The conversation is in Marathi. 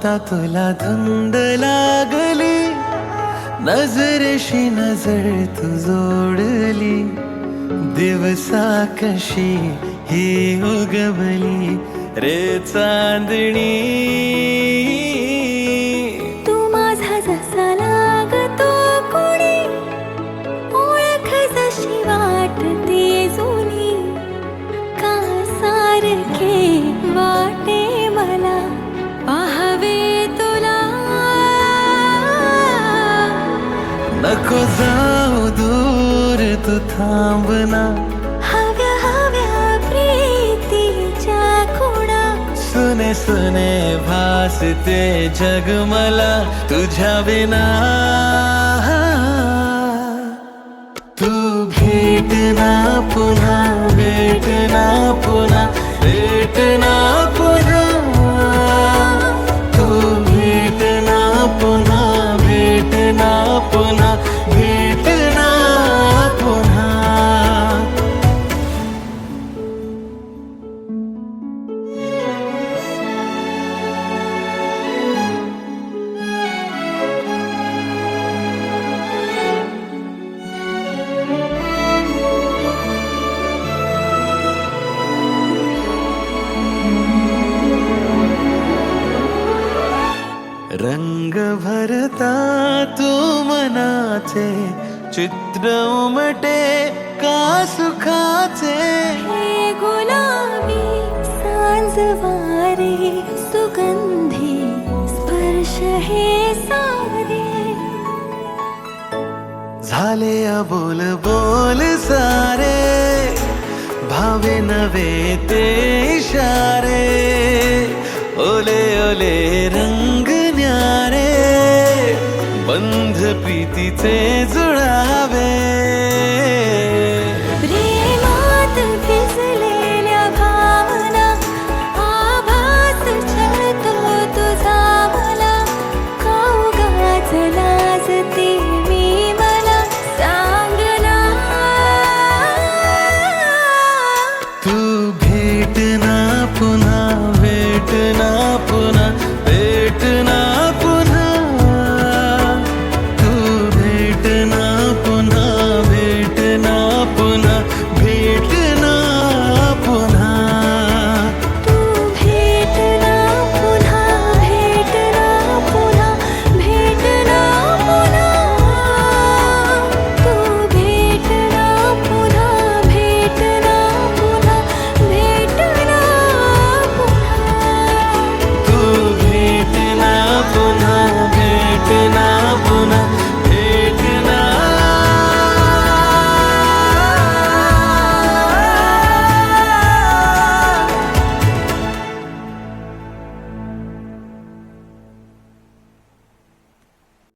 आता तुला धुंद लागली. नजरेशी नजर तू जोडली. दिवसा कशी ही उगवली. रे चांदणी. तू माझा जसा लागतो कोणी. ओळख जशी वाटते जुनी. का सारखे नको जाऊ दूर तू थांबना हव्या हव्या प्रीतीच्या खुणा सुने सुने भासते जग मला तुझ्या विना. तू भेटना पुन्हा. रंग भरता तू मनाचे चित्र उमटे का सुखाचे? हे गुलाबी सांज वारे सुगंधी स्पर्श हे सारे. झाले अबोल बोल सारे भावे नवे ते इशारे. ओले ओले तेज